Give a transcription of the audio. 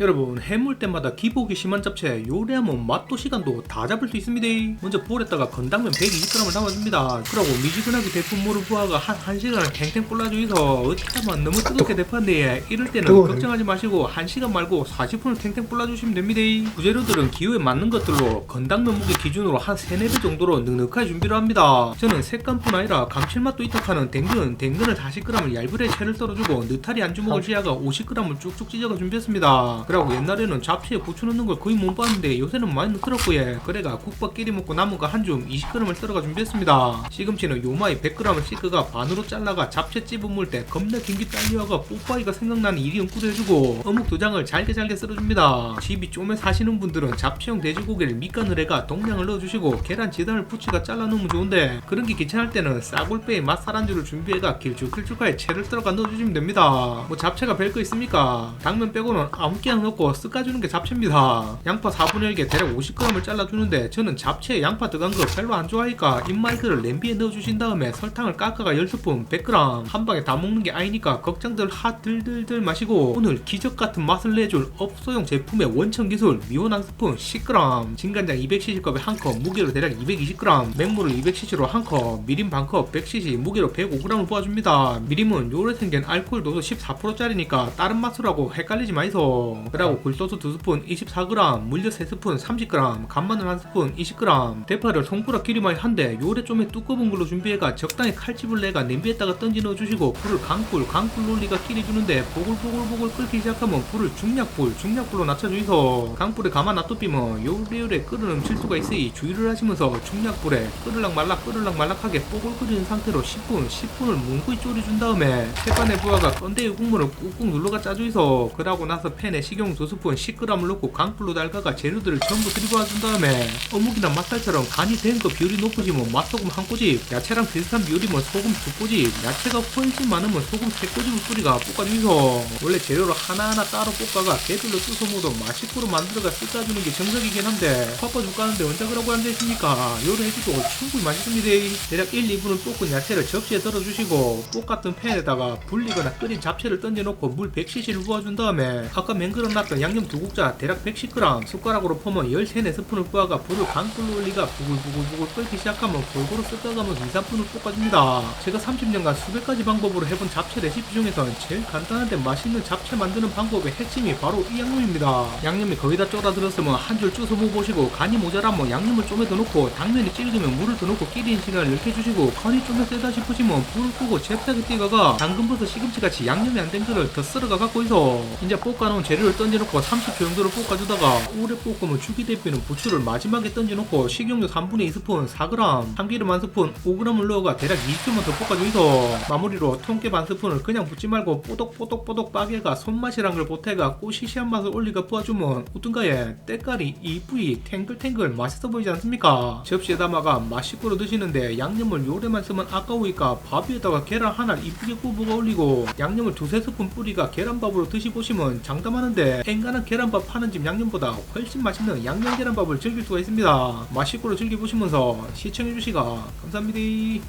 여러분 해물 때마다 기복이 심한 잡채 요리하면 맛도 시간도 다 잡을 수 있습니다. 먼저 볼에다가 건당면 120g을 담아줍니다. 그러고 미지근하게 데푼 물을 부어가 한 1시간을 탱탱 불러주이소 어떻게 하면 너무 뜨겁게 데판데 이럴 때는. 걱정하지 마시고 1시간 말고 40분을 탱탱 불러주시면 됩니다. 부재료들은 기호에 맞는 것들로 건당면 무게 기준으로 한 3, 4배 정도로 넉넉하게 준비를 합니다. 저는 색감뿐 아니라 감칠맛도 있다하는 댕근 댕근을 40g을 얇으게 채를 썰어주고 느타리 한 주먹을 쥐어가 50g을 쭉쭉 찢어가 준비했습니다 그리고 옛날에는 잡채에 부추 넣는 걸 거의 못 봤는데 요새는 많이 넣더라고요. 그래가 국밥 끼리 먹고 남은 거 한 줌 20g을 썰어가 준비했습니다. 시금치는 요마이 100g을 씻어가 반으로 잘라가 잡채 찝어 물때 겁나 긴기 딸려가 뽀빠이가 생각나는 일이 연구도 해주고 어묵 두 장을 잘게 잘게 썰어줍니다. 집이 쪼매 사시는 분들은 잡채용 돼지고기를 밑간을 해가 동량을 넣어주시고 계란 지단을 부치가 잘라놓으면 좋은데 그런 게 귀찮을 때는 싸골배에 맛살 안주를 준비해가 길쭉길쭉하게 채를 썰어가 넣어주시면 됩니다. 뭐 잡채가 별 거 있습니까? 당면 빼고는 아무 끼나 넣고 쓱까주는 게 잡채입니다. 양파 4분의 1개 대략 50g을 잘라주는데 저는 잡채에 양파 들어간 거 별로 안 좋아하니까 입마이크를 냄비에 넣어주신 다음에 설탕을 깎아가 10스푼 100g 한 방에 다 먹는 게 아니니까 걱정들 하 들들들 마시고 오늘 기적 같은 맛을 내줄 업소용 제품의 원천 기술 미원 한 스푼 10g 진간장 200cc컵에 한컵 무게로 대략 220g 맹물을 200cc로 한컵 미림 반컵 100cc 무게로 105g을 부어줍니다. 미림은 요래 생긴 알코올 도수 14%짜리니까 다른 맛으로 하고 헷갈리지 마이소 그리고 굴소스 2스푼 24g 물엿 3스푼 30g 간마늘 1스푼 20g 대파를 손가락 길이만이 한데 요래 좀에 두꺼운 걸로 준비해가 적당히 칼집을 내가 냄비에다가 던지 넣어주시고 불을 강불 강불 논리가 끼리 주는데 보글보글보글 끓기 시작하면 불을 중약불 중약불로 낮춰주이소. 강불에 가만 놔두비면 요래요래 끓는 질투가 있으니 주의를 하시면서 중약불에 끓을락 말락 끓을락 말락하게 뽀글 끓이는 상태로 10분 10분을 뭉구이 졸여준 다음에 햇반에 부어가 건데이 국물을 꾹꾹 눌러가 짜주이소. 그러고 나서 팬에 식용 2스푼 10g을 넣고 강불로 달가가 재료들을 전부 들이부어준 다음에 어묵이나 맛살처럼 간이 된 거 비율이 높으시면 맛소금 한 꼬집 야채랑 비슷한 비율이면 소금 두 꼬집 야채가 훨씬 많으면 소금 세 꼬집을 뿌리가 볶아주이소 원래 재료를 하나하나 따로 볶아가 개별로 뜯어 먹어도 맛있고로 만들어가 뜯어주는 게 정석이긴 한데 바빠죽 가는데 언제 그러고 앉아있습니까? 요리 해주고 충분히 맛있습니다. 대략 1, 2분은 볶은 야채를 접시에 덜어주시고 똑같은 팬에다가 불리거나 끓인 잡채를 던져놓고 물 100cc를 부어준 다음에 아까 맹글 어놨던 양념 두 국자 대략 110g 숟가락으로 퍼면 13, 4스푼을 부어가 불을 강불로 올리가 부글부글부글 끓기 시작하면 골고루 섞어가면서 2, 3분을 볶아줍니다. 제가 30년간 수백 가지 방법으로 해본 잡채 레시피 중에서는 제일 간단한데 맛있는 잡채 만드는 방법의 핵심이 바로 이 양념입니다. 양념이 거의 다 쫄아들었으면 한줄 쭈서 먹어보시고 간이 모자라면 양념을 좀에 더 넣고 당면이 질기면 물을 더 넣고 끼리는 시간을 해주시고 간이 좀더 세다 싶으시면 불을 끄고 잽싸게 띄가가 당근버섯 시금치같이 양념이 안 된 거를 더 썰어가 갖고 있어. 이제 볶아놓은 재료를 던져놓고 30초 정도를 볶아주다가 오래 볶으면 주기 대표는 부추를 마지막에 던져놓고 식용유 3분의 2스푼 4g 참기름 1스푼 5g을 넣어가 대략 20초만 더 볶아주이소 마무리로 통깨 반 스푼을 그냥 붓지 말고 뽀독뽀독뽀독 빠개가 손맛이란 걸 보태가 꼬시시한 맛을 올리가 부어주면 어떤가에 때깔이 이쁘이 탱글탱글 맛있어 보이지 않습니까? 접시에 담아가 맛있고로 드시는데 양념을 요래만 쓰면 아까우니까 밥 위에다가 계란 하나 이쁘게 구부어 올리고 양념을 두세 스푼 뿌리가 계란밥으로 드셔보시면 장담하는데 앵간한 계란밥 파는 집 양념보다 훨씬 맛있는 양념 계란밥을 즐길 수가 있습니다. 맛있고로 즐겨보시면서 시청해주시가 감사합니다.